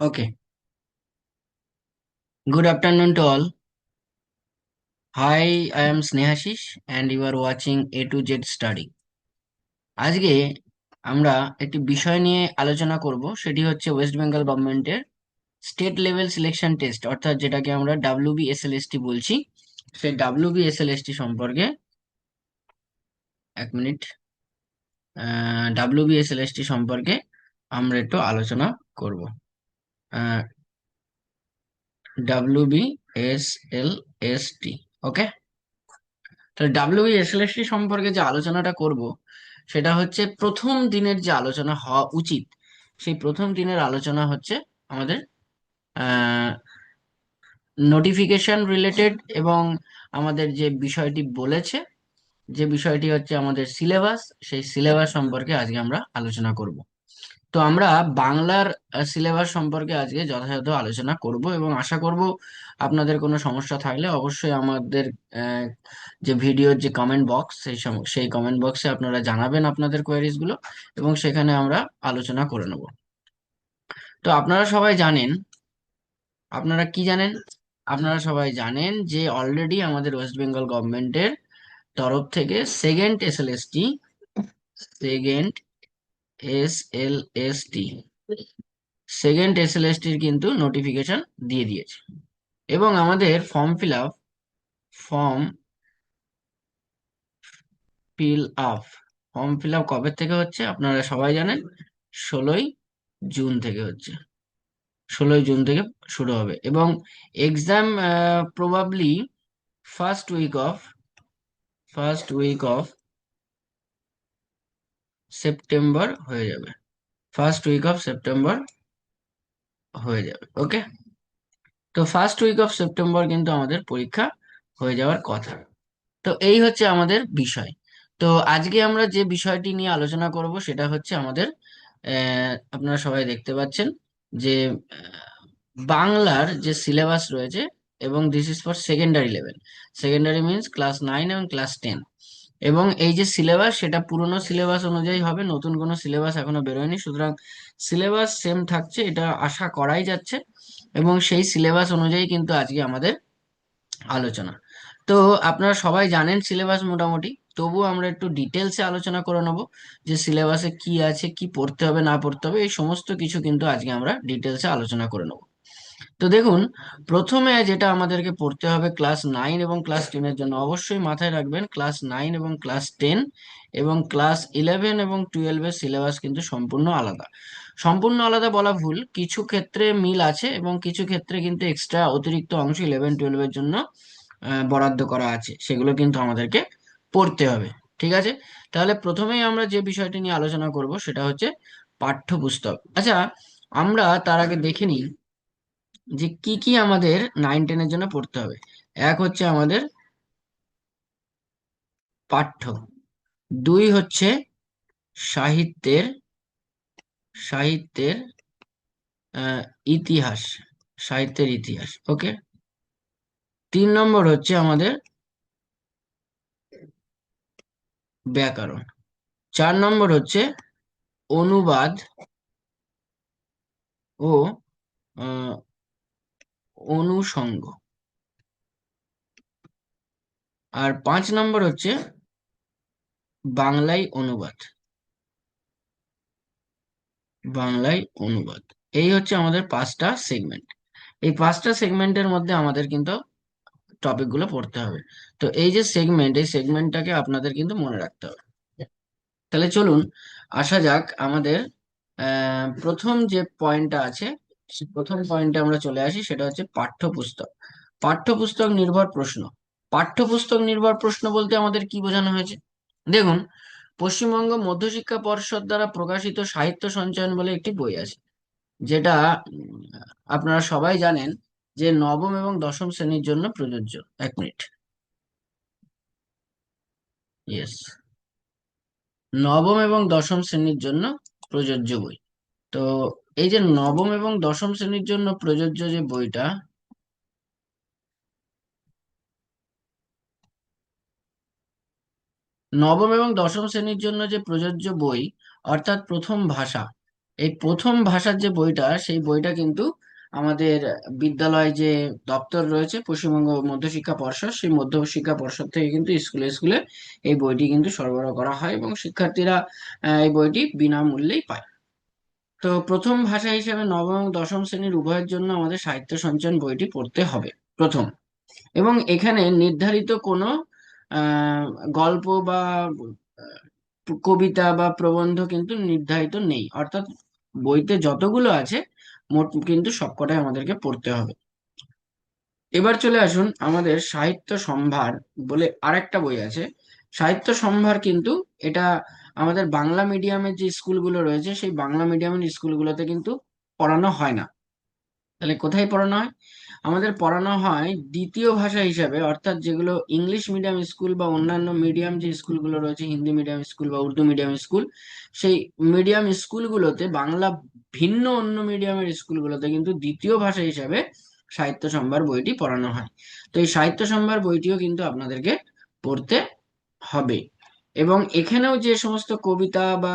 Okay. Good afternoon to all. Hi, I am Snehashish and you are watching A to Z Study. আজকে আমরা একটি বিষয় নিয়ে আলোচনা করব সেটি হচ্ছে ওয়েস্ট বেঙ্গল গভর্নমেন্টের স্টেট লেভেল সিলেকশন টেস্ট অর্থাৎ যেটাকে আমরা ডাব্লিউবিএসএলএসটি বলছি সেই ডাব্লিউবিএসএলএসটি সম্পর্কে এক মিনিট ডাব্লিউবিএসএলএসটি সম্পর্কে আমরা একটু আলোচনা করব ডাব্লিউবিএসএলএসটি ওকে তো ডাব্লিউবিএসএলএসটি সম্পর্কে যে আলোচনাটা করব, সেটা হচ্ছে প্রথম দিনের যে আলোচনা হওয়া উচিত, সেই প্রথম দিনের আলোচনা হচ্ছে আমাদের নোটিফিকেশন রিলেটেড এবং আমাদের যে বিষয়টি বলেছে, যে বিষয়টি হচ্ছে আমাদের সিলেবাস সেই সিলেবাস সম্পর্কে আজকে আমরা আলোচনা করব। তো আমরা বাংলার সিলেবাস সম্পর্কে আজকে যথাযথ আলোচনা করব এবং আশা করব আপনাদের কোনো সমস্যা থাকলে অবশ্যই আমাদের যে ভিডিওর যে কমেন্ট বক্স সেই সেই কমেন্ট বক্সে আপনারা জানাবেন আপনাদের কোয়ারিজগুলো এবং সেখানে আমরা আলোচনা করে নেব। তো আপনারা সবাই জানেন, আপনারা কি জানেন? আপনারা সবাই জানেন যে অলরেডি আমাদের ওয়েস্ট বেঙ্গল গভর্নমেন্টের তরফ থেকে second S L S SLST second S L S T second এসএলএসটির কিন্তু নোটিফিকেশন দিয়ে দিয়েছে। এবং আমাদের form fill up form fill up form fill up কবে থেকে হচ্ছে? আপনারা সবাই জানেন, ষোলোই জুন থেকে হচ্ছে। ষোলোই জুন থেকে শুরু হবে। এবং exam probably first week of first week of September হয়ে যাবে। ফার্স্ট উইক অফ সেপ্টেম্বর হয়ে যাবে ওকে তো ফার্স্ট উইক অফ সেপ্টেম্বর কিন্তু আমাদের পরীক্ষা হয়ে যাওয়ার কথা। তো এই হচ্ছে আমাদের বিষয়। তো আজকে আমরা যে বিষয়টি নিয়ে আলোচনা করব সেটা হচ্ছে আমাদের আপনারা সবাই দেখতে পাচ্ছেন যে বাংলার যে সিলেবাস রয়েছে এবং this is for secondary level secondary means class nine এবং ক্লাস টেন এবং এই যে সিলেবাস সেটা পুরনো সিলেবাস অনুযায়ী হবে, নতুন কোনো সিলেবাস এখনও বেরোয়নি। সুতরাং সিলেবাস সেম থাকছে, এটা আশা করাই যাচ্ছে এবং সেই সিলেবাস অনুযায়ী কিন্তু আজকে আমাদের আলোচনা। তো আপনারা সবাই জানেন সিলেবাস মোটামুটি তবু আমরা একটু ডিটেলসে আলোচনা করে নেব যে সিলেবাসে কি আছে, কি পড়তে হবে, না পড়তে হবে, এই সমস্ত কিছু কিন্তু আজকে আমরা ডিটেলসে আলোচনা করে নেব। তো দেখুন, প্রথমে যেটা আমাদেরকে পড়তে হবে ক্লাস নাইন এবং ক্লাস টেনের জন্য, অবশ্যই মাথায় রাখবেন ক্লাস নাইন এবং ক্লাস টেন এবং ক্লাস ইলেভেন এবং টুয়েলভের সিলেবাস কিন্তু সম্পূর্ণ আলাদা। সম্পূর্ণ আলাদা বলা ভুল, কিছু ক্ষেত্রে মিল আছে এবং কিছু ক্ষেত্রে কিন্তু এক্সট্রা অতিরিক্ত অংশ ইলেভেন টুয়েলভের জন্য বরাদ্দ করা আছে, সেগুলো কিন্তু আমাদেরকে পড়তে হবে, ঠিক আছে? তাহলে প্রথমেই আমরা যে বিষয়টি নিয়ে আলোচনা করব সেটা হচ্ছে পাঠ্যপুস্তক। আচ্ছা আমরা তার আগে দেখে নিই যে কি কি আমাদের নাইন টেনের জন্য পড়তে হবে। এক হচ্ছে আমাদের পাঠ্য। দুই হচ্ছে সাহিত্যের সাহিত্যের ইতিহাস সাহিত্যের ইতিহাস ওকে তিন নম্বর হচ্ছে আমাদের ব্যাকরণ। চার নম্বর হচ্ছে অনুবাদ ও অনুষঙ্গ আর পাঁচ নম্বর হচ্ছে বাংলায় অনুবাদ। বাংলায় অনুবাদ। এই হচ্ছে আমাদের পাঁচটা সেগমেন্ট এই পাঁচটা সেগমেন্টের মধ্যে আমাদের কিন্তু টপিকগুলো পড়তে হবে। তো এই যে সেগমেন্ট এই সেগমেন্টটাকে আপনাদের কিন্তু মনে রাখতে হবে। তাহলে চলুন, আসা যাক আমাদের প্রথম যে পয়েন্টটা আছে প্রথম পয়েন্টে আমরা চলে আসি, সেটা হচ্ছে পাঠ্যপুস্তক। পাঠ্যপুস্তক নির্ভর প্রশ্ন। পাঠ্যপুস্তক নির্ভর প্রশ্ন বলতে আমাদের কি বোঝানো হয়েছে? দেখুন, পশ্চিমবঙ্গ মধ্যশিক্ষা পর্ষদ দ্বারা প্রকাশিত সাহিত্য সঞ্চয়ন বলে একটি বই আছে, যেটা আপনারা সবাই জানেন যে নবম এবং দশম শ্রেণির জন্য প্রযোজ্য। এক মিনিট। ইয়েস নবম এবং দশম শ্রেণির জন্য প্রযোজ্য বই। তো এই যে নবম এবং দশম শ্রেণির জন্য প্রযোজ্য যে বইটা, নবম এবং দশম শ্রেণির জন্য যে প্রযোজ্য বই, অর্থাৎ প্রথম ভাষা, এই প্রথম ভাষার যে বইটা, সেই বইটা কিন্তু আমাদের বিদ্যালয় যে দপ্তর রয়েছে, পশ্চিমবঙ্গ মধ্যশিক্ষা পর্ষদ, সেই মধ্যশিক্ষা পর্ষদ থেকে কিন্তু স্কুলে স্কুলে এই বইটি কিন্তু সরবরাহ করা হয় এবং শিক্ষার্থীরা এই বইটি বিনামূল্যেই পায়। তো প্রথম ভাষা হিসেবে নবম এবং দশম শ্রেণির উভয়ের জন্য আমাদের সাহিত্য সঞ্চয়ন বইটি পড়তে হবে, প্রথম। এবং এখানে নির্ধারিত কোনো গল্প বা কবিতা বা প্রবন্ধ কিন্তু নির্ধারিত নেই। অর্থাৎ বইতে যতগুলো আছে, মোট কিন্তু সবকটাই আমাদেরকে পড়তে হবে। এবার চলে আসুন আমাদের সাহিত্য সম্ভার বলে আরেকটা বই আছে। সাহিত্য সম্ভার কিন্তু এটা আমাদের বাংলা মিডিয়ামের যে স্কুলগুলো রয়েছে, সেই বাংলা মিডিয়ামের স্কুলগুলোতে কিন্তু পড়ানো হয় না। তাহলে কোথায় পড়ানো হয়? আমাদের পড়ানো হয় দ্বিতীয় ভাষা হিসাবে, অর্থাৎ যেগুলো ইংলিশ মিডিয়াম স্কুল বা অন্যান্য মিডিয়াম যে স্কুলগুলো রয়েছে, হিন্দি মিডিয়াম স্কুল বা উর্দু মিডিয়াম স্কুল সেই মিডিয়াম স্কুলগুলোতে বাংলা ভিন্ন অন্য মিডিয়ামের স্কুলগুলোতে কিন্তু দ্বিতীয় ভাষা হিসাবে সাহিত্য সম্ভার বইটি পড়ানো হয়। তো এই সাহিত্য সম্ভার বইটিও কিন্তু আপনাদেরকে পড়তে হবে। এবং এখানেও যে সমস্ত কবিতা বা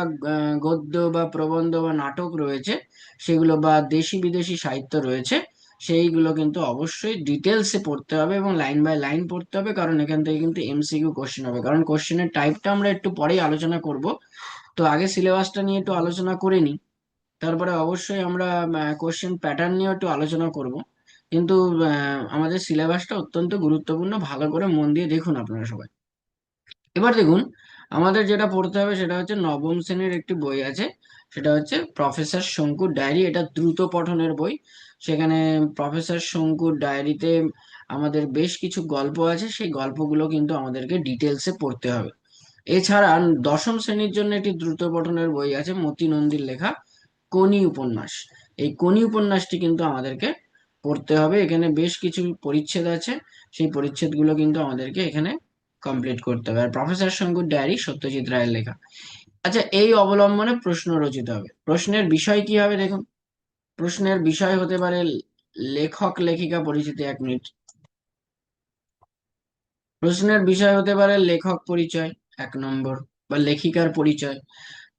গদ্য বা প্রবন্ধ বা নাটক রয়েছে, সেগুলো বা দেশি বিদেশি সাহিত্য রয়েছে, সেইগুলো কিন্তু অবশ্যই ডিটেলসে পড়তে হবে এবং লাইন বাই লাইন পড়তে হবে, কারণ এখান থেকে কিন্তু এমসিকিউ কোশ্চেন হবে। কারণ কোশ্চেনের টাইপটা আমরা একটু পরেই আলোচনা করব। তো আগে সিলেবাসটা নিয়ে একটু আলোচনা করে নিই। তারপরে অবশ্যই আমরা কোশ্চেন প্যাটার্ন নিয়ে একটু আলোচনা করব। কিন্তু আমাদের সিলেবাসটা অত্যন্ত গুরুত্বপূর্ণ। ভালো করে মন দিয়ে দেখুন আপনারা সবাই। এবার দেখুন আমাদের যেটা পড়তে হবে সেটা হচ্ছে নবম শ্রেণির একটি বই আছে। সেটা হচ্ছে প্রফেসর শঙ্কুর ডায়েরি। এটা দ্রুত পঠনের বই। সেখানে প্রফেসর শঙ্কুর ডায়েরিতে আমাদের বেশ কিছু গল্প আছে। সেই গল্পগুলো কিন্তু আমাদেরকে ডিটেলসে পড়তে হবে। এছাড়া দশম শ্রেণির জন্য একটি দ্রুত পঠনের বই আছে, মতি নন্দীর লেখা কোনি উপন্যাস। এই কোনি উপন্যাসটি কিন্তু আমাদেরকে পড়তে হবে। এখানে বেশ কিছু পরিচ্ছেদ আছে। সেই পরিচ্ছেদগুলো কিন্তু আমাদেরকে এখানে কমপ্লিট করতে হবে। আর প্রফেসর শঙ্কুর ডায়েরি সত্যজিৎ রায়ের লেখা। আচ্ছা এই অবলম্বনে প্রশ্ন রচিত হবে। প্রশ্নের বিষয় কি হবে দেখুন। প্রশ্নের বিষয় হতে পারে লেখক, লেখিকা পরিচিতি এক মিনিট। প্রশ্নের বিষয় হতে পারে লেখক পরিচয় এক নম্বর বা লেখিকার পরিচয়।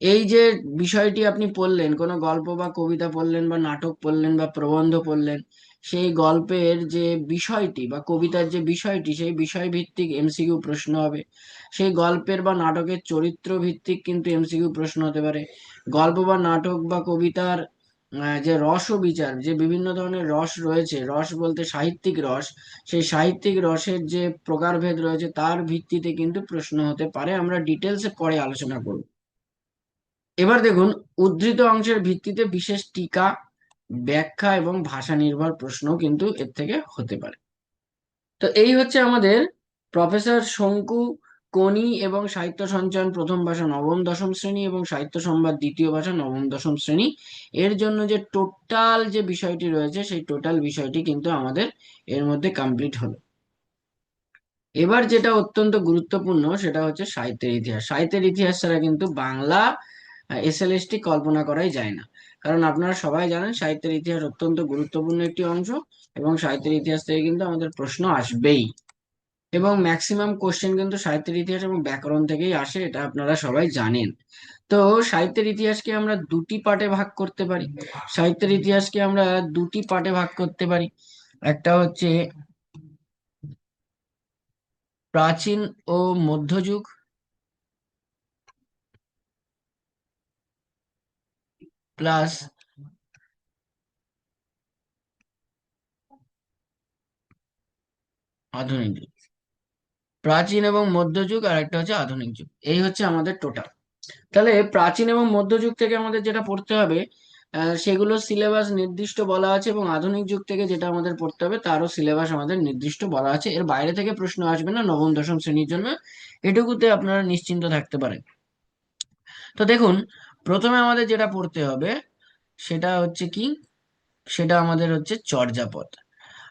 এই যে বিষয়টি আপনি পড়লেন, কোনো গল্প বা কবিতা পড়লেন বা নাটক পড়লেন বা প্রবন্ধ পড়লেন সেই গল্পের যে বিষয়টি বা কবিতার যে বিষয়টি, সেই বিষয় ভিত্তিক এমসিকিউ প্রশ্ন হবে। সেই গল্পের বা নাটকের চরিত্র ভিত্তিক কিন্তু এমসিকিউ প্রশ্ন হতে পারে। গল্প বা নাটক বা কবিতার যে রস বিচার, যে বিভিন্ন ধরনের রস রয়েছে, রস বলতে সাহিত্যিক রস, সেই সাহিত্যিক রসের যে প্রকারভেদ রয়েছে, তার ভিত্তিতে কিন্তু প্রশ্ন হতে পারে। আমরা ডিটেলসে পরে আলোচনা করব। এবার দেখুন, উদ্ধৃত অংশের ভিত্তিতে বিশেষ টিকা ব্যাখ্যা এবং ভাষা নির্ভর প্রশ্নও কিন্তু এর থেকে হতে পারে। তো এই হচ্ছে আমাদের প্রফেসর শঙ্কু কোনি এবং সাহিত্য সঞ্চয়ন প্রথম ভাষা নবম দশম শ্রেণি এবং সাহিত্য সংবাদ দ্বিতীয় ভাষা নবম দশম শ্রেণি। এর জন্য যে টোটাল যে বিষয়টি রয়েছে, সেই টোটাল বিষয়টি কিন্তু আমাদের এর মধ্যে কমপ্লিট হলো। এবার যেটা অত্যন্ত গুরুত্বপূর্ণ, সেটা হচ্ছে সাহিত্যের ইতিহাস। সাহিত্যের ইতিহাস ছাড়া কিন্তু বাংলা এসএলএসটি কল্পনা করাই যায় না। কারণ আপনারা সবাই জানেন সাহিত্যের ইতিহাস অত্যন্ত গুরুত্বপূর্ণ একটি অংশ এবং সাহিত্যের ইতিহাস থেকে কিন্তু আমাদের প্রশ্ন আসবেই। এবং ম্যাক্সিমাম কোশ্চেন কিন্তু সাহিত্যের ইতিহাস এবং ব্যাকরণ থেকেই আসে, এটা আপনারা সবাই জানেন। তো সাহিত্যের ইতিহাসকে আমরা দুটি পার্টে ভাগ করতে পারি। সাহিত্যের ইতিহাসকে আমরা দুটি পার্টে ভাগ করতে পারি। একটা হচ্ছে প্রাচীন ও মধ্যযুগ প্লাস আধুনিক যুগ। প্রাচীন এবং মধ্যযুগ আর একটা হচ্ছে আধুনিক যুগ। এই হচ্ছে আমাদের টোটাল তাহলে প্রাচীন এবং মধ্যযুগ থেকে আমাদের যেটা পড়তে হবে সেগুলো সিলেবাস নির্দিষ্ট বলা আছে এবং আধুনিক যুগ থেকে যেটা আমাদের পড়তে হবে, তারও সিলেবাস আমাদের নির্দিষ্ট বলা আছে। এর বাইরে থেকে প্রশ্ন আসবে না নবম, দশম শ্রেণির জন্য। এটুকুতে আপনারা নিশ্চিন্ত থাকতে পারেন। তো দেখুন প্রথমে আমাদের যেটা পড়তে হবে, সেটা হচ্ছে কি? সেটা আমাদের হচ্ছে চর্যাপদ।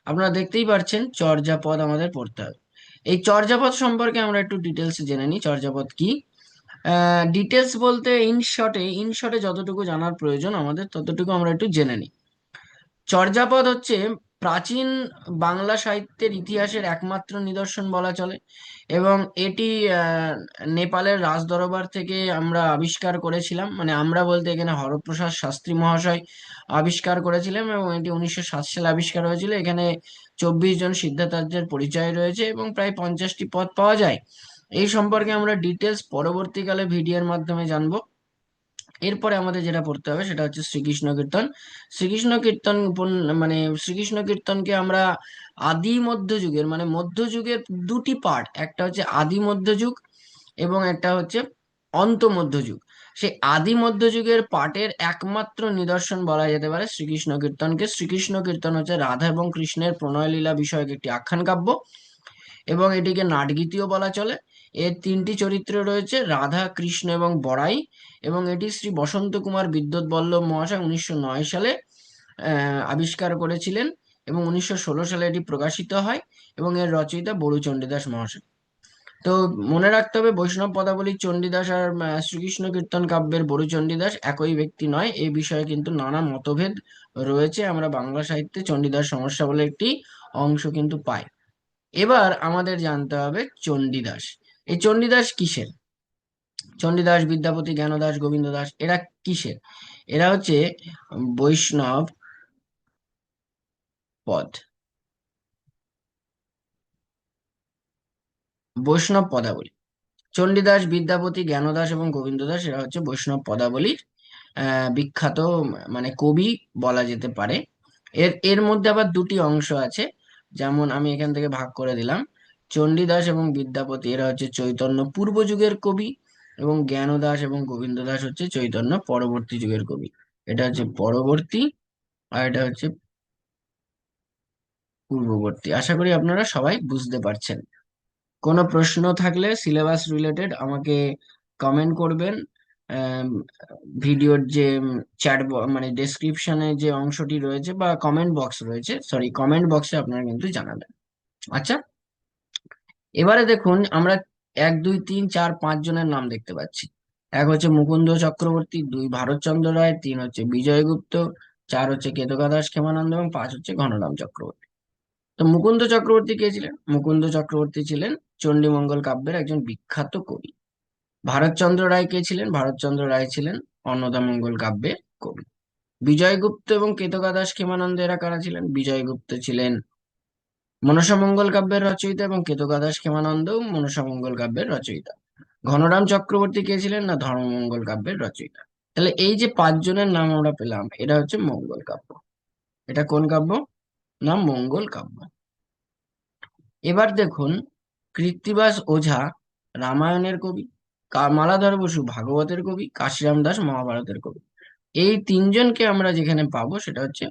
আপনারা দেখতেই পাচ্ছেন চর্যাপদ আমাদের পড়তে হবে। এই চর্যাপদ সম্পর্কে আমরা একটু ডিটেলস জেনে নিই। চর্যাপদ কি? ডিটেলস বলতে ইন শর্টে ইন শর্টে যতটুকু জানার প্রয়োজন আমাদের, ততটুকু আমরা একটু জেনে নিই। চর্যাপদ হচ্ছে প্রাচীন বাংলা সাহিত্যের ইতিহাসের একমাত্র নিদর্শন বলা চলে এবং এটি নেপালের রাজদরবার থেকে আমরা আবিষ্কার করেছিলাম। মানে আমরা বলতে এখানে হরপ্রসাদ শাস্ত্রী মহাশয় আবিষ্কার করেছিলেন এবং এটি উনিশশো সাত সালে আবিষ্কার হয়েছিল। এখানে চব্বিশ জন সিদ্ধাচার্যের পরিচয় রয়েছে এবং প্রায় পঞ্চাশটি পদ পাওয়া যায়। এই সম্পর্কে আমরা ডিটেলস পরবর্তীকালে ভিডিওর মাধ্যমে জানব। এরপরে আমাদের যেটা পড়তে হবে সেটা হচ্ছে শ্রীকৃষ্ণ কীর্তন। শ্রীকৃষ্ণ কীর্তন মানে শ্রীকৃষ্ণ কীর্তনকে আমরা আদি মধ্যযুগের মানে মধ্যযুগের দুটি পার্ট একটা হচ্ছে আদি মধ্যযুগ এবং একটা হচ্ছে অন্ত মধ্যযুগ সেই আদি মধ্যযুগের পাঠের একমাত্র নিদর্শন বলা যেতে পারে শ্রীকৃষ্ণ কীর্তনকে। শ্রীকৃষ্ণ কীর্তন হচ্ছে রাধা এবং কৃষ্ণের প্রণয় লীলা বিষয়ক একটি আখ্যান কাব্য এবং এটিকে নাটগীতিও বলা চলে। এর তিনটি চরিত্র রয়েছে রাধা, কৃষ্ণ এবং বড়াই এবং এটি শ্রী বসন্ত কুমার বিদ্যুৎ বল্লভ মহাশয় উনিশশো নয় সালে আবিষ্কার করেছিলেন এবং উনিশশো ষোলো সালে এটি প্রকাশিত হয় এবং এর রচয়িতা বড়ু চণ্ডীদাস মহাশয়। তো মনে রাখতে হবে বৈষ্ণব পদাবলী চণ্ডীদাস আর শ্রীকৃষ্ণ কীর্তন কাব্যের বড়ু চণ্ডীদাস একই ব্যক্তি নয় এই বিষয়ে কিন্তু নানা মতভেদ রয়েছে। আমরা বাংলা সাহিত্যে চণ্ডীদাস সমস্যা বলে একটি অংশ কিন্তু পাই। এবার আমাদের জানতে হবে চণ্ডীদাস। এই চণ্ডীদাস কিসের? চণ্ডীদাস, বিদ্যাপতি, জ্ঞানদাস গোবিন্দ দাস এরা কিসের? এরা হচ্ছে বৈষ্ণব পদ। বৈষ্ণব পদাবলী। চণ্ডীদাস, বিদ্যাপতি, জ্ঞানদাস এবং গোবিন্দ দাস এরা হচ্ছে বৈষ্ণব পদাবলীর বিখ্যাত মানে কবি বলা যেতে পারে। এর এর মধ্যে আবার দুটি অংশ আছে, যেমন আমি এখান থেকে ভাগ করে দিলাম। চণ্ডীদাস এবং বিদ্যাপতি, এরা হচ্ছে চৈতন্য পূর্ব যুগের কবি এবং জ্ঞানদাস এবং গোবিন্দ দাস হচ্ছে চৈতন্য পরবর্তী যুগের কবি। এটা হচ্ছে পরবর্তী আর এটা হচ্ছে পূর্ববর্তী। আশা করি আপনারা সবাই বুঝতে পারছেন। কোনো প্রশ্ন থাকলে সিলেবাস রিলেটেড আমাকে কমেন্ট করবেন। ভিডিওর যে চ্যাট মানে ডেসক্রিপশনে যে অংশটি রয়েছে বা কমেন্ট বক্স রয়েছে সরি কমেন্ট বক্সে আপনারা কিন্তু জানাবেন। আচ্ছা? এবারে দেখুন, আমরা এক, দুই, তিন, চার, পাঁচ জনের নাম দেখতে পাচ্ছি। এক হচ্ছে মুকুন্দ চক্রবর্তী, দুই ভারতচন্দ্র রায়, তিন হচ্ছে বিজয়গুপ্ত চার হচ্ছে কেতকা দাস ক্ষেমানন্দ এবং পাঁচ হচ্ছে ঘনরাম চক্রবর্তী। তো মুকুন্দ চক্রবর্তী কে ছিলেন? মুকুন্দ চক্রবর্তী ছিলেন চণ্ডীমঙ্গল কাব্যের একজন বিখ্যাত কবি। ভারতচন্দ্র রায় কে ছিলেন? ভারতচন্দ্র রায় ছিলেন অন্নদামঙ্গল কাব্যের কবি। বিজয়গুপ্ত এবং কেতকা দাস ক্ষেমানন্দ এরা কারা ছিলেন? বিজয়গুপ্ত ছিলেন মনসামঙ্গল কাব্যের রচয়িতা এবং কেতকাদাস ক্ষেমানন্দ মনসামঙ্গল কাব্যের রচয়িতা। ঘনরাম চক্রবর্তী কে ছিলেন না ধর্মমঙ্গল কাব্যের রচয়িতা। তাহলে এই যে পাঁচজনের নাম আমরা পেলাম, এটা হচ্ছে মঙ্গল কাব্য। এটা কোন কাব্য? না, মঙ্গল কাব্য। এবার দেখুন, কৃত্তিবাস ওঝা রামায়ণের কবি মালাধর বসু ভাগবতের কবি, কাশিরাম দাস মহাভারতের কবি। এই তিনজনকে আমরা যেখানে পাবো সেটা হচ্ছে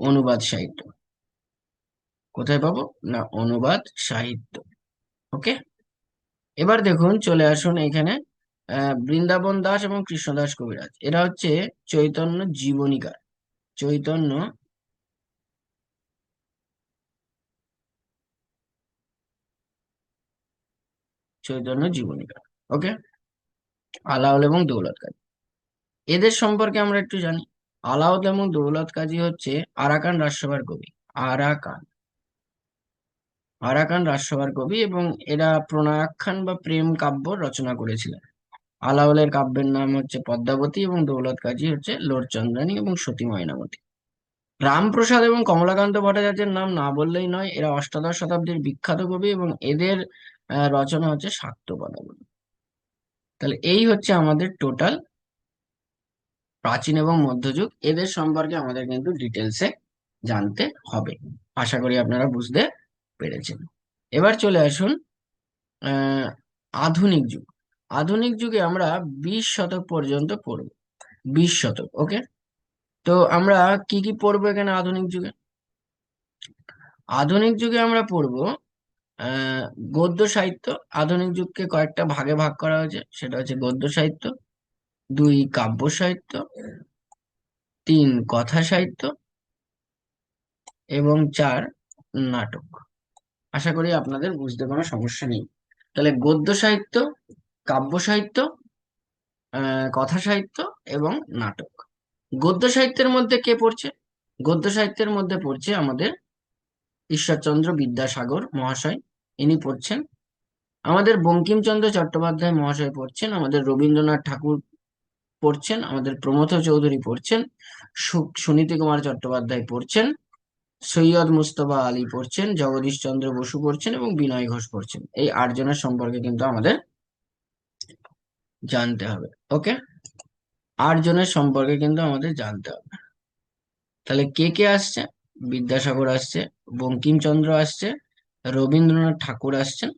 অনুবাদ সাহিত্য। কোথায় পাবো? না, অনুবাদ, সাহিত্য। ওকে? এবার দেখুন, চলে আসুন এখানে বৃন্দাবন দাস এবং কৃষ্ণদাস কবিরাজ। এরা হচ্ছে চৈতন্য জীবনীকার। চৈতন্য চৈতন্য জীবনীকার। ওকে? আলাউল এবং দৌলত কাজী এদের সম্পর্কে আমরা একটু জানি। আলাউল এবং দৌলত কাজী হচ্ছে আরাকান রাজসভার কবি। আরাকান। আরাকান রাজসভার কবি এবং এরা প্রণয়াখ্যান বা প্রেম কাব্য রচনা করেছিলেন। আলাউলের কাব্যের নাম হচ্ছে পদ্মাবতী এবং দৌলত কাজী হচ্ছে লোরচন্দ্রানী এবং সতী ময়নাবতী রামপ্রসাদ এবং কমলাকান্ত ভট্টাচার্যের নাম না বললেই নয়, এরা অষ্টাদশ শতাব্দীর বিখ্যাত কবি এবং এদের রচনা হচ্ছে শাক্ত পদাবলী তাহলে এই হচ্ছে আমাদের টোটাল প্রাচীন এবং মধ্যযুগ। এদের সম্পর্কে আমাদের কিন্তু ডিটেলসে জানতে হবে। আশা করি আপনারা বুঝতে পেরেছেন এবার চলে আসুন আধুনিক যুগ। আধুনিক যুগে আমরা বিশ শতক পর্যন্ত পড়ব। বিশ শতক ওকে তো আমরা কি কি পড়ব এখানে আধুনিক যুগে? আধুনিক যুগে আমরা পড়ব গদ্য সাহিত্য। আধুনিক যুগকে কয়েকটা ভাগে ভাগ করা হয়েছে, সেটা হচ্ছে গদ্য সাহিত্য, দুই কাব্য সাহিত্য, তিন কথা সাহিত্য, এবং চার নাটক। আশা করি আপনাদের বুঝতে কোনো সমস্যা নেই। তাহলে গদ্য সাহিত্য, কাব্য সাহিত্য কথা সাহিত্য এবং নাটক। গদ্য সাহিত্যের মধ্যে কে পড়ছে? গদ্য সাহিত্যের মধ্যে পড়ছে আমাদের ঈশ্বরচন্দ্র বিদ্যাসাগর মহাশয়। ইনি পড়ছেন, আমাদের বঙ্কিমচন্দ্র চট্টোপাধ্যায় মহাশয় পড়ছেন, আমাদের রবীন্দ্রনাথ ঠাকুর পড়ছেন, আমাদের প্রমথ চৌধুরী পড়ছেন সুনীতি কুমার চট্টোপাধ্যায় পড়ছেন সৈয়দ মুস্তফা আলী পড়ছেন, জগদীশ চন্দ্র বসু পড়ছেন এবং বিনয় ঘোষ পড়ছেন। এই আটজনের সম্পর্কে কিন্তু আমাদের জানতে হবে, ওকে? আটজনের সম্পর্কে কিন্তু আমাদের জানতে হবে। তাহলে কে কে আসছে? বিদ্যাসাগর আসছে, বঙ্কিমচন্দ্র আসছে, রবীন্দ্রনাথ ঠাকুর আসছেন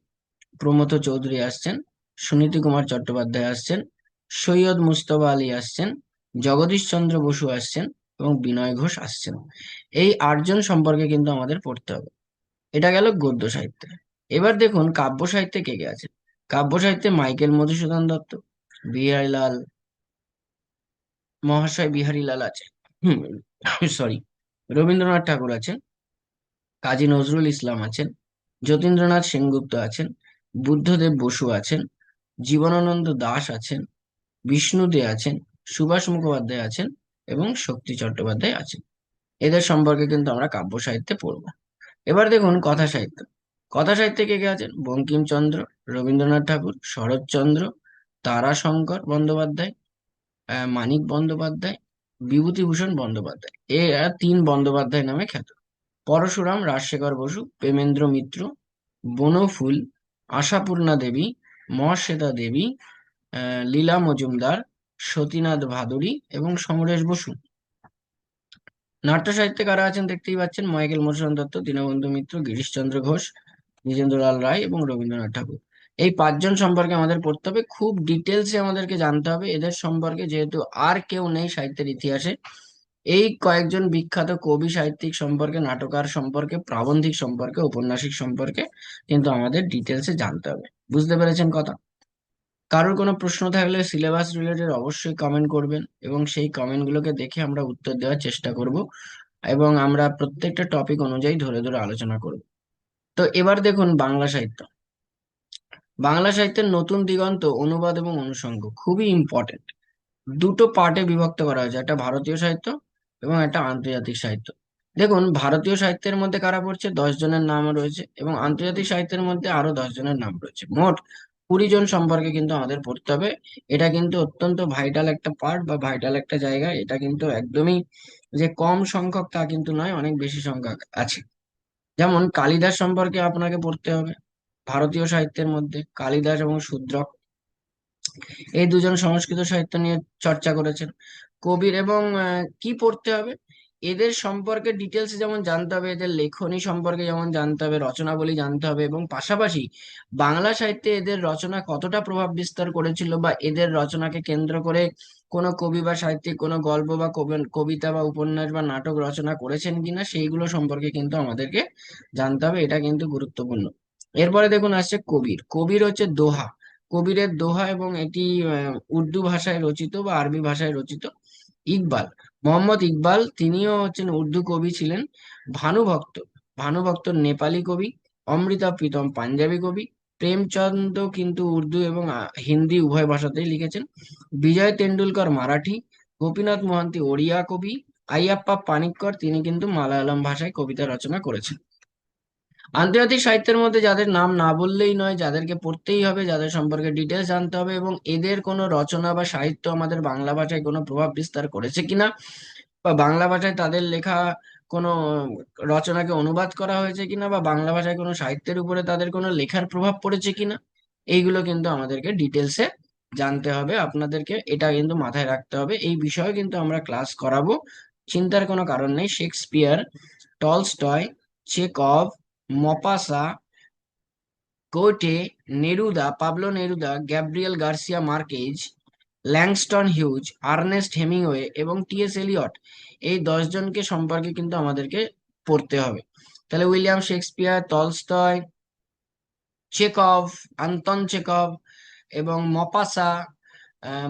প্রমথ চৌধুরী আসছেন, সুনীতি কুমার চট্টোপাধ্যায় আসছেন, সৈয়দ মুস্তফা আলী আসছেন, জগদীশ চন্দ্র বসু আসছেন এবং বিনয় ঘোষ আসছেন। এই আটজন সম্পর্কে কিন্তু আমাদের পড়তে হবে। এটা গেল গদ্য সাহিত্যে এবার দেখুন, কাব্য সাহিত্যে কে কে আছে? কাব্য সাহিত্যে মাইকেল মধুসূদন দত্ত, বিহারীলাল, মহাশয় বিহারীলাল আছে। সরি রবীন্দ্রনাথ ঠাকুর আছেন, কাজী নজরুল ইসলাম আছেন, যতীন্দ্রনাথ সেনগুপ্ত আছেন, বুদ্ধদেব বসু আছেন, জীবনানন্দ দাস আছেন, বিষ্ণু দে আছেন, সুভাষ মুখোপাধ্যায় আছেন এবং শক্তি চট্টোপাধ্যায় আছেন। এদের সম্পর্কে কিন্তু আমরা কাব্য সাহিত্যে পড়ব। এবার দেখুন কথা সাহিত্য। কথা সাহিত্যে কে কে আছেন? বঙ্কিমচন্দ্র, রবীন্দ্রনাথ ঠাকুর, শরৎচন্দ্র, তারাশঙ্কর বন্দ্যোপাধ্যায় মানিক বন্দ্যোপাধ্যায়, বিভূতিভূষণ বন্দ্যোপাধ্যায়। এরা তিন বন্দ্যোপাধ্যায় নামে খ্যাত। পরশুরাম, রাজশেখর বসু, প্রেমেন্দ্র মিত্র, বনফুল, আশাপূর্ণা দেবী, মহাশ্বেতা দেবী লীলা মজুমদার সতীনাথ ভাদুরী এবং সমরেশ বসু। নাট্য সাহিত্যে কারা আছেন দেখতেই পাচ্ছেন মাইকেল মধুসূদন দত্ত, দীনবন্ধু মিত্র, গিরিশচন্দ্র ঘোষ নিজেন্দ্রলাল রায় এবং রবীন্দ্রনাথ ঠাকুর। এই পাঁচজন সম্পর্কে আমাদের পড়তে হবে। খুব ডিটেলসে আমাদেরকে জানতে হবে। এদের সম্পর্কে যেহেতু আর কেউ নেই সাহিত্যের ইতিহাসে, এই কয়েকজন বিখ্যাত কবি সাহিত্যিক সম্পর্কে নাটকার সম্পর্কে, প্রাবন্ধিক সম্পর্কে, ঔপন্যাসিক সম্পর্কে কিন্তু আমাদের ডিটেলসে জানতে হবে। বুঝতে পেরেছেন কথা? কারোর কোনো প্রশ্ন থাকলে সিলেবাস রিলেটেড অবশ্যই কমেন্ট করবেন এবং সেই কমেন্টগুলোকে দেখে আমরা উত্তর দেওয়ার চেষ্টা করব এবং আমরা প্রত্যেকটা টপিক অনুযায়ী ধরে ধরে আলোচনা করব। তো এবার দেখুন বাংলা সাহিত্য। বাংলা সাহিত্যের নতুন দিগন্ত, অনুবাদ এবং অনুষঙ্গ খুবই ইম্পর্টেন্ট দুটো পার্টে বিভক্ত করা হয়েছে, একটা ভারতীয় সাহিত্য এবং একটা আন্তর্জাতিক সাহিত্য। দেখুন ভারতীয় সাহিত্যের মধ্যে কারা পড়ছে? দশ জনের নাম রয়েছে এবং আন্তর্জাতিক সাহিত্যের মধ্যে আরও দশ জনের নাম রয়েছে। মোট কুড়ি জন সম্পর্কে কিন্তু আমাদের পড়তে হবে। এটা কিন্তু অত্যন্ত ভাইটাল একটা পার্ট বা ভাইটাল একটা জায়গা। এটা কিন্তু একদমই যে কম সংখ্যক তা কিন্তু নয়, অনেক বেশি সংখ্যক আছে। যেমন কালিদাস সম্পর্কে আপনাকে পড়তে হবে, ভারতীয় সাহিত্যের মধ্যে কালিদাস এবং শূদ্রক। এই দুজন সংস্কৃত সাহিত্য নিয়ে চর্চা করেছেন। কবির এবং কি পড়তে হবে? এদের সম্পর্কে ডিটেলস যেমন জানতে হবে, এদের লেখনী সম্পর্কে যেমন জানতে হবে, রচনাবলী জানতে হবে এবং পাশাপাশি বাংলা সাহিত্যে এদের রচনা কতটা প্রভাব বিস্তার করেছিল বা এদের রচনাকে কেন্দ্র করে কোনো কবি বা সাহিত্যিক কোনো গল্প বা কবি- কবিতা বা উপন্যাস বা নাটক রচনা করেছেন কিনা সেইগুলো সম্পর্কে কিন্তু আমাদেরকে জানতে হবে, এটা কিন্তু গুরুত্বপূর্ণ। এরপরে দেখুন আসছে কবির। কবির হচ্ছে দোহা। কবিরের দোহা এবং এটি উর্দু ভাষায় রচিত বা আরবি ভাষায় রচিত ইকবাল। মোহাম্মদ ইকবাল, তিনিও হচ্ছেন উর্দু কবি ছিলেন ভানুভক্ত ভানুভক্ত নেপালি কবি, অমৃতা প্রীতম পাঞ্জাবি কবি, প্রেমচন্দ কিন্তু উর্দু এবং হিন্দি উভয় ভাষাতেই লিখেছেন, বিজয় তেন্ডুলকর মারাঠি, গোপীনাথ মহান্তি ওড়িয়া কবি, আইয়াপ্পা পানিক্কর, তিনি কিন্তু মালায়ালাম ভাষায় কবিতা রচনা করেছেন। আন্তর্জাতিক সাহিত্যের মধ্যে যাদের নাম না বললেই নয়, যাদেরকে পড়তেই হবে, যাদের সম্পর্কে ডিটেলস জানতে হবে এবং এদের কোনো রচনা বা সাহিত্য আমাদের বাংলা ভাষায় কোনো প্রভাব বিস্তার করেছে কিনা বা বাংলা ভাষায় তাদের লেখা কোনো রচনাকে অনুবাদ করা হয়েছে কিনা বা বাংলা ভাষায় কোনো সাহিত্যের উপরে তাদের কোনো লেখার প্রভাব পড়েছে কিনা, এইগুলো কিন্তু আমাদেরকে ডিটেলসে জানতে হবে। আপনাদেরকে এটা কিন্তু মাথায় রাখতে হবে। এই বিষয়ে কিন্তু আমরা ক্লাস করাবো। চিন্তার কোনো কারণ নেই। শেক্সপিয়ার, টলস্টয় চেকভ মপাসা কোটে Neruda Pablo Neruda Gabriel Garcia Marquez Langston Hughes Ernest Hemingway এবং টিএস এলিয়ট এই দশ জনকে সম্পর্কে কিন্তু আমাদেরকে পড়তে হবে। তাহলে William Shakespeare, Tolstoy Chekhov Anton Chekhov এবং মপাসা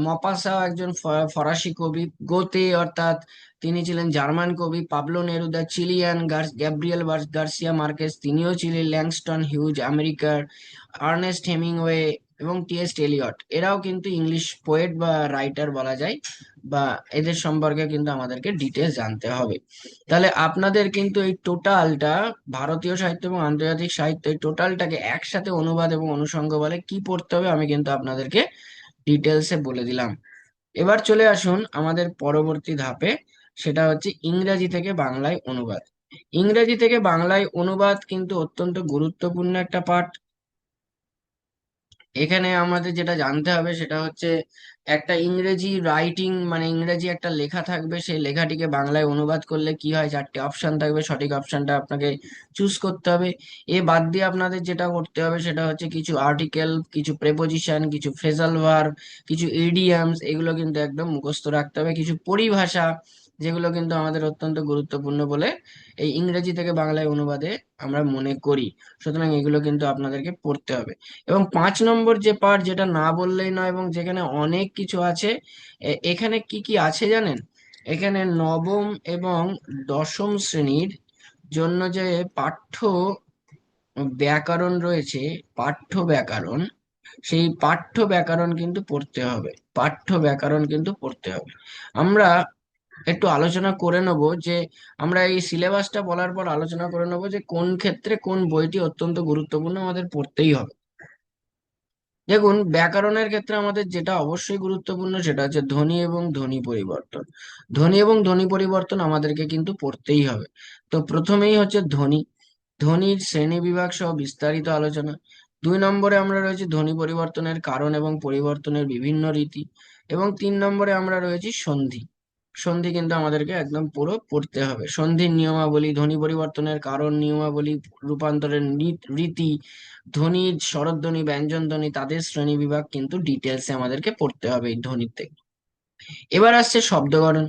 মপাসা একজন ফরাসি কবি, গোতে অর্থাৎ তিনি ছিলেন জার্মান কবি Pablo Neruda, Chilean Gabriel Garcia Marquez, তিনিও ছিলেন ল্যাংস্টন, হিউজ, আমেরিকার আর্নেস্ট হেমিংওয়ে এবং টি এস এলিয়ট এরাও কিন্তু ইংলিশ পোয়েট বা রাইটার বলা যায় বা এদের সম্পর্কে কিন্তু আমাদেরকে ডিটেলস জানতে হবে। তাহলে আপনাদের কিন্তু এই টোটালটা ভারতীয় সাহিত্য এবং আন্তর্জাতিক সাহিত্য, এই টোটালটাকে একসাথে অনুবাদ এবং অনুষঙ্গ বলে কি পড়তে হবে আমি কিন্তু আপনাদেরকে ডিটেলসে বলে দিলাম। এবার চলে আসুন আমাদের পরবর্তী ধাপে। সেটা হচ্ছে ইংরেজি থেকে বাংলায় অনুবাদ। ইংরেজি থেকে বাংলায় অনুবাদ কিন্তু অত্যন্ত গুরুত্বপূর্ণ একটা পাঠ। এখানে আমাদের যেটা জানতে হবে সেটা হচ্ছে, একটা ইংরেজি রাইটিং মানে ইংরেজি একটা লেখা থাকবে, সেই লেখাটিকে বাংলায় অনুবাদ করলে কি হয়? চারটে অপশন থাকবে, সঠিক অপশনটা আপনাকে চুজ করতে হবে। এ বাদ দিয়ে আপনাদের যেটা করতে হবে সেটা হচ্ছে কিছু আর্টিকেল কিছু প্রেপোজিশন কিছু ফ্রেজাল ভার্ব কিছু ইডিয়ামস এগুলো কিন্তু একদম মুখস্থ রাখতে হবে। কিছু পরিভাষা যেগুলো কিন্তু আমাদের অত্যন্ত গুরুত্বপূর্ণ বলে এই ইংরেজি থেকে বাংলায় অনুবাদে আমরা মনে করি। সুতরাং এগুলো কিন্তু আপনাদেরকে পড়তে হবে। এবং পাঁচ নম্বর যে পার্ট যেটা না বললেই নয় এবং যেখানে অনেক কিছু আছে এখানে কি কি আছে জানেন? এখানে নবম এবং দশম শ্রেণির জন্য যে পাঠ্য ব্যাকরণ রয়েছে, পাঠ্য ব্যাকরণ, সেই পাঠ্য ব্যাকরণ কিন্তু পড়তে হবে। পাঠ্য ব্যাকরণ কিন্তু পড়তে হবে। আমরা একটু আলোচনা করে নেব যে আমরা এই সিলেবাসটা বলার পর আলোচনা করে নেব যে কোন ক্ষেত্রে কোন বইটি অত্যন্ত গুরুত্বপূর্ণ আমাদের পড়তেই হবে। দেখুন, ব্যাকরণের ক্ষেত্রে আমাদের যেটা অবশ্যই গুরুত্বপূর্ণ সেটা হচ্ছে ধ্বনি এবং ধ্বনি পরিবর্তন। ধ্বনি এবং ধ্বনি পরিবর্তন আমাদেরকে কিন্তু পড়তেই হবে। তো প্রথমেই হচ্ছে ধ্বনি। ধ্বনির শ্রেণি বিভাগ সহ বিস্তারিত আলোচনা। দুই নম্বরে আমরা রয়েছে ধ্বনি পরিবর্তনের কারণ এবং পরিবর্তনের বিভিন্ন রীতি। এবং তিন নম্বরে আমরা রয়েছি সন্ধি। সন্ধি কিন্তু আমাদেরকে একদম পুরো পড়তে হবে। সন্ধির নিয়মাবলী, ধ্বনি পরিবর্তনের কারণ, নিয়মাবলী, রূপান্তরের রীতি, ধ্বনি স্বরধ্বনি ব্যঞ্জন ধ্বনি, তাদের শ্রেণি বিভাগ কিন্তু ডিটেলসে আমাদেরকে পড়তে হবে এই ধ্বনির থেকে এবার আসছে শব্দ গঠন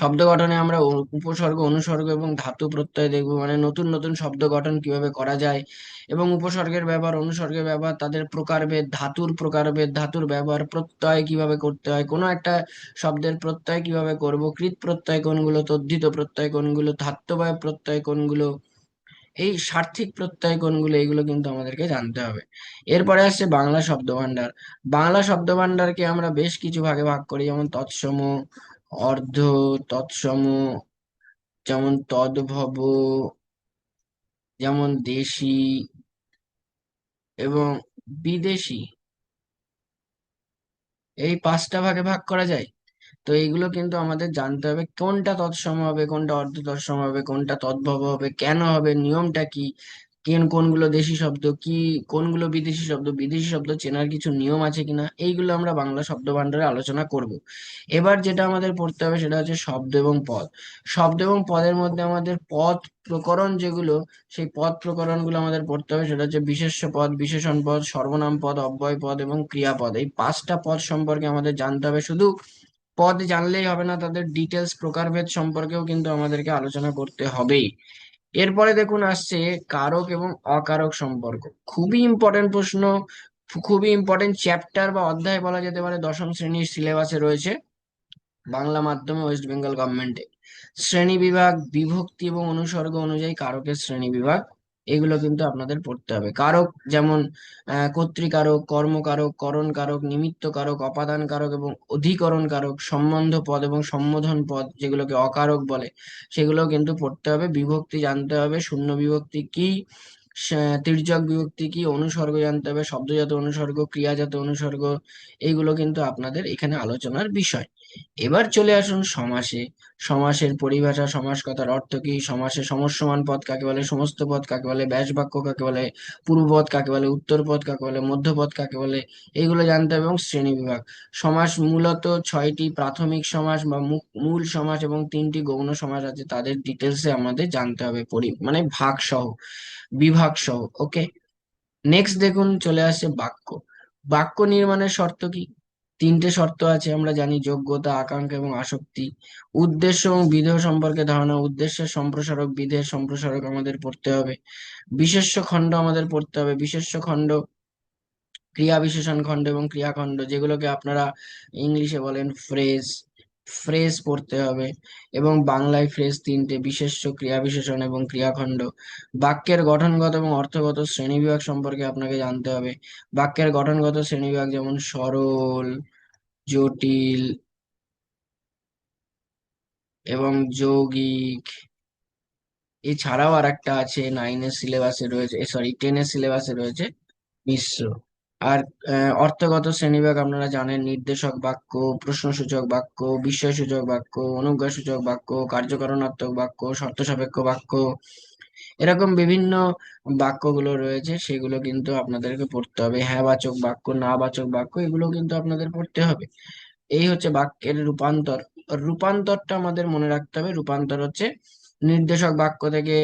শব্দ গঠনে আমরা উপসর্গ, অনুসর্গ এবং ধাতু প্রত্যয় দেখব। মানে নতুন নতুন শব্দ গঠন কীভাবে করা যায় এবং উপসর্গের ব্যবহার, অনুসর্গের ব্যবহার, তাদের প্রকারভেদ, ধাতুর প্রকারভেদ, ধাতুর ব্যবহার, প্রত্যয় কীভাবে করতে হয়, কোনো একটা শব্দের প্রত্যয় কীভাবে করব, কৃত প্রত্যয় কোনগুলো, তদ্ধিত প্রত্যয় কোনগুলো ধাত্ববায় প্রত্যয় কোনগুলো, এই সার্থিক প্রত্যয় কোনগুলো, এইগুলো কিন্তু আমাদেরকে জানতে হবে। এরপরে আসছে বাংলা শব্দভাণ্ডার। বাংলা শব্দভাণ্ডারকে আমরা বেশ কিছু ভাগে ভাগ করি, যেমন তৎসম অর্ধ তৎসম, যেমন তদ্ভব, যেমন দেশি এবং বিদেশি। এই পাঁচটা ভাগে ভাগ করা যায়? তো এইগুলো কিন্তু আমাদের জানতে হবে, কোনটা তৎসম হবে, কোনটা অর্ধ তৎসম হবে, কোনটা তদ্ভব হবে, কেন হবে, নিয়মটা কি? কেন কোনগুলো দেশি শব্দ, কি কোনগুলো বিদেশি শব্দ বিদেশি শব্দ চেনার কিছু নিয়ম আছে কিনা, এইগুলো আমরা বাংলা শব্দ ভান্ডারে আলোচনা করব। এবার যেটা আমাদের পড়তে হবে সেটা হচ্ছে শব্দ এবং পদ। শব্দ এবং পদের মধ্যে আমাদের পদ প্রকরণ যেগুলো, সেই পদ প্রকরণগুলো আমাদের পড়তে হবে, সেটা হচ্ছে বিশেষ্য পদ, বিশেষণ পদ, সর্বনাম পদ, অব্যয় পদ এবং ক্রিয়াপদ। এই পাঁচটা পদ সম্পর্কে আমাদের জানতে হবে। শুধু পদ জানলেই হবে না, তাদের ডিটেলস প্রকারভেদ সম্পর্কেও কিন্তু আমাদেরকে আলোচনা করতে হবেই। এরপরে দেখুন আসছে কারক এবং অকারক সম্পর্ক। খুবই ইম্পর্টেন্ট প্রশ্ন, খুবই ইম্পর্টেন্ট চ্যাপ্টার বা অধ্যায় বলা যেতে পারে, দশম শ্রেণির সিলেবাসে রয়েছে বাংলা মাধ্যমে ওয়েস্ট বেঙ্গল গভর্নমেন্টে শ্রেণি বিভাগ, বিভক্তি এবং অনুসর্গ অনুযায়ী কারকের শ্রেণি বিভাগ। এগুলো কিন্তু আপনাদের পড়তে হবে। কারক যেমন কর্তৃকারক, কর্মকারক করণ কারক নিমিত্ত কারক অপাদান কারক এবং অধিকরণ কারক সম্বন্ধ পদ এবং সম্বোধন পদ যেগুলোকে অকারক বলে সেগুলো কিন্তু পড়তে হবে। বিভক্তি জানতে হবে। শূন্য বিভক্তি কি? তির্যক বিভক্তি কি অনুসর্গ জানতে হবে, শব্দজাত অনুসর্গ, ক্রিয়াজাত অনুসর্গ এইগুলো কিন্তু আপনাদের এখানে আলোচনার বিষয়। এবার চলে আসুন সমাসে। সমাসের পরিভাষা সমাস কথার অর্থ কি? সমাসে সমস্যমান পদ কাকে বলে? সমস্ত পদ কাকে বলে? ব্যাস বাক্য কাকে বলে? পূর্বপদ কাকে বলে? উত্তর পদ কাকে বলে? মধ্যপদ কাকে বলে? এইগুলো জানতে হবে এবং শ্রেণি বিভাগ। সমাস মূলত ছয়টি প্রাথমিক সমাস বা মূল সমাস এবং তিনটি গৌণ সমাস আছে, তাদের ডিটেলসে আমাদের জানতে হবে, পরি মানে ভাগ সহ বিভাগ সহ ওকে নেক্সট দেখুন, চলে আসছে বাক্য। বাক্য নির্মাণের শর্ত কি? তিনটে শর্ত আছে, আমরা জানি যোগ্যতা, আকাঙ্ক্ষা এবং আসক্তি। উদ্দেশ্য এবং বিধেয় সম্পর্কে ধারণা। উদ্দেশ্যের সম্প্রসারক বিধেয়ের সম্প্রসারক আমাদের পড়তে হবে। বিশেষ্য খণ্ড আমাদের পড়তে হবে। বিশেষ্য খণ্ড, ক্রিয়া বিশেষণ খণ্ড এবং ক্রিয়াখণ্ড, যেগুলোকে আপনারা ইংলিশে বলেন ফ্রেজ ফ্রেজ পড়তে হবে এবং বাংলায় ফ্রেজ তিনটে বিশেষ্য ক্রিয়া বিশেষণ এবং ক্রিয়াখণ্ড। বাক্যের গঠনগত এবং অর্থগত শ্রেণীবিভাগ সম্পর্কে আপনাকে জানতে হবে। বাক্যের গঠনগত শ্রেণীবিভাগ যেমন সরল, জটিল এবং যৌগিক। এছাড়াও আর একটা আছে নাইনের সিলেবাসে রয়েছে সরি টেনের সিলেবাসে রয়েছে, মিশ্র। আর অর্থগত শ্রেণীবিভাগ আপনারা জানেন, নির্দেশক বাক্য, প্রশ্নসূচক বাক্য, বিস্ময়সূচক বাক্য, অনুজ্ঞাসূচক বাক্য, কার্যকারণাত্মক বাক্য, শর্তসাপেক্ষ বাক্য, এরকম বিভিন্ন বাক্যগুলো রয়েছে, সেগুলো কিন্তু আপনাদেরকে পড়তে হবে। হ্যাঁ বাচক বাক্য না বাচক বাক্য, এগুলো কিন্তু আপনাদের পড়তে হবে। এই হচ্ছে বাক্যের রূপান্তর। রূপান্তরটা আমাদের মনে রাখতে হবে। রূপান্তর হচ্ছে নির্দেশক বাক্য থেকে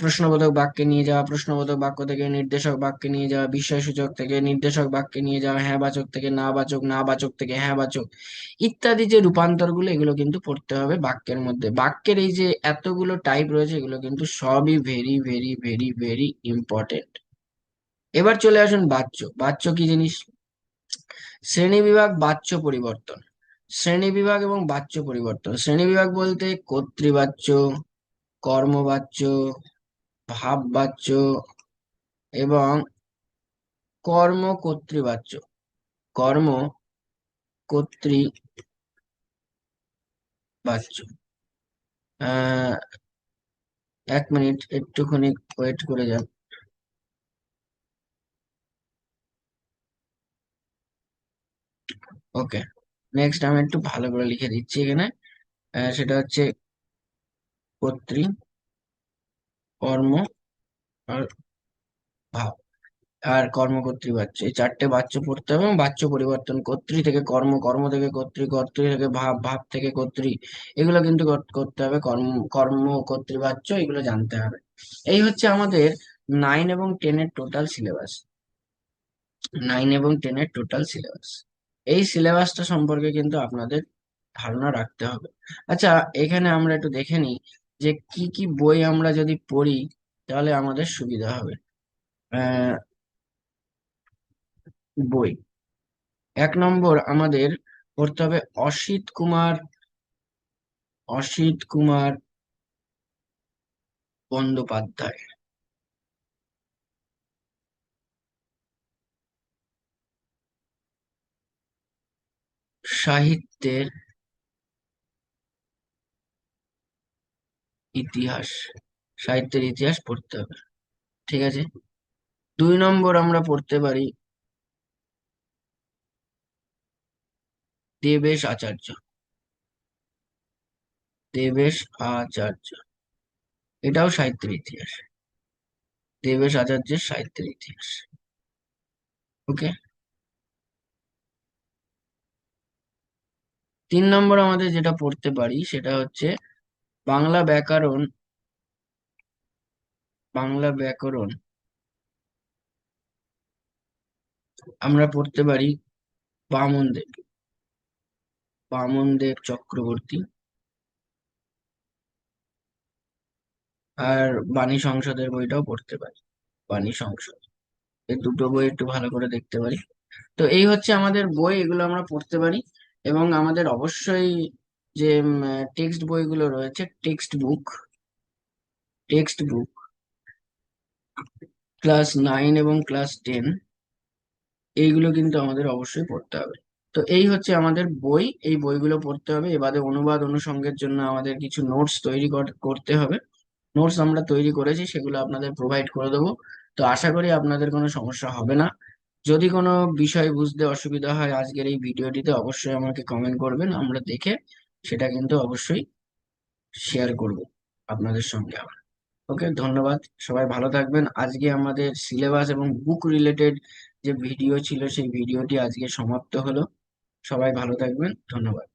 প্রশ্নবোধক বাক্যে নিয়ে যাওয়া, প্রশ্নবোধক বাক্য থেকে নির্দেশক বাক্যে নিয়ে যাওয়া বিস্ময়সূচক থেকে নির্দেশক বাক্যে নিয়ে যাওয়া হ্যাঁ বাচক থেকে না বাচক না বাচক থেকে হ্যাঁ বাচক ইত্যাদি যে রূপান্তরগুলো, এগুলো কিন্তু পড়তে হবে বাক্যের মধ্যে। বাক্যের এই যে এতগুলো টাইপ রয়েছে, এগুলো কিন্তু সবই very very very very important এবার চলে আসুন বাচ্য বাচ্য কি জিনিস? শ্রেণীবিভাগ বাচ্য পরিবর্তন। শ্রেণীবিভাগ এবং বাচ্য পরিবর্তন। শ্রেণীবিভাগ বলতে কর্তৃবাচ্য কর্মবাচ্য ভাববাচ্য এবং কর্ম কর্তৃবাচ্য কর্ম কর্তৃবাচ্য এক মিনিট, একটুখানি ওয়েট করে যান। ওকে নেক্সট আমি একটু ভালো করে লিখে দিচ্ছি এখানে। সেটা হচ্ছে কর্তৃ কর্ম আর ভাব। আর কর্মকর্তৃ বাচ্য এই চারটে বাচ্য পড়তে হবে এবং বাচ্য পরিবর্তন। কর্তৃ থেকে কর্ম কর্ম থেকে কর্তৃ কর্তৃ থেকে ভাব ভাব থেকে কর্তৃ। এগুলো কিন্তু কর- করতে হবে। কর্ম কর্ম কর্তৃ এগুলো জানতে হবে। এই হচ্ছে আমাদের নাইন এবং টেনের টোটাল সিলেবাস নাইন এবং টেনের টোটাল সিলেবাস এই সিলেবাসটা সম্পর্কে কিন্তু আপনাদের ধারণা রাখতে হবে। আচ্ছা এখানে আমরা একটু দেখে নিই যে কি কি বই আমরা যদি পড়ি, তাহলে আমাদের সুবিধা হবে। বই। এক নম্বর আমাদের পড়তে হবে অসিত কুমার অসিত কুমার বন্দ্যোপাধ্যায়। সাহিত্যের ইতিহাস সাহিত্যের ইতিহাস পড়তে হবে, ঠিক আছে? দুই নম্বর আমরা পড়তে পারি দেবেশ আচার্য। দেবেশ আচার্য। এটাও সাহিত্যের ইতিহাস। দেবেশ আচার্যের সাহিত্যের ইতিহাস। ওকে? তিন নম্বর আমাদের যেটা পড়তে পারি সেটা হচ্ছে বাংলা ব্যাকরণ বাংলা ব্যাকরণ। আমরা পড়তে পারি বামনদেব বামনদেব চক্রবর্তী। আর বাণী সংসদের বইটাও পড়তে পারি, বাণী সংসদ। এই দুটো বই একটু ভালো করে দেখতে পারি। তো এই হচ্ছে আমাদের বই, এগুলো আমরা পড়তে পারি। এবং আমাদের অবশ্যই যে টেক্সট বইগুলো রয়েছে text book text book class nine এবং ক্লাস টেন এইগুলো কিন্তু আমাদের অবশ্যই পড়তে হবে। তো এই হচ্ছে আমাদের বই, এই বইগুলো পড়তে হবে। এবারে অনুবাদ অনুষঙ্গের জন্য আমাদের কিছু নোটস তৈরি কর- করতে হবে। নোটস আমরা তৈরি করেছি, সেগুলো আপনাদের প্রোভাইড করে দেবো। তো আশা করি আপনাদের কোনো সমস্যা হবে না। যদি কোনো বিষয় বুঝতে অসুবিধা হয় আজকের এই ভিডিওটিতে অবশ্যই আমাকে কমেন্ট করবেন, আমরা দেখে সেটা কিন্তু অবশ্যই শেয়ার করব আপনাদের সঙ্গে আবার। ওকে ধন্যবাদ, সবাই ভালো থাকবেন। আজকে আমাদের সিলেবাস এবং বুক রিলেটেড যে ভিডিও ছিল সেই ভিডিওটি আজকে সমাপ্ত হলো। সবাই ভালো থাকবেন, ধন্যবাদ।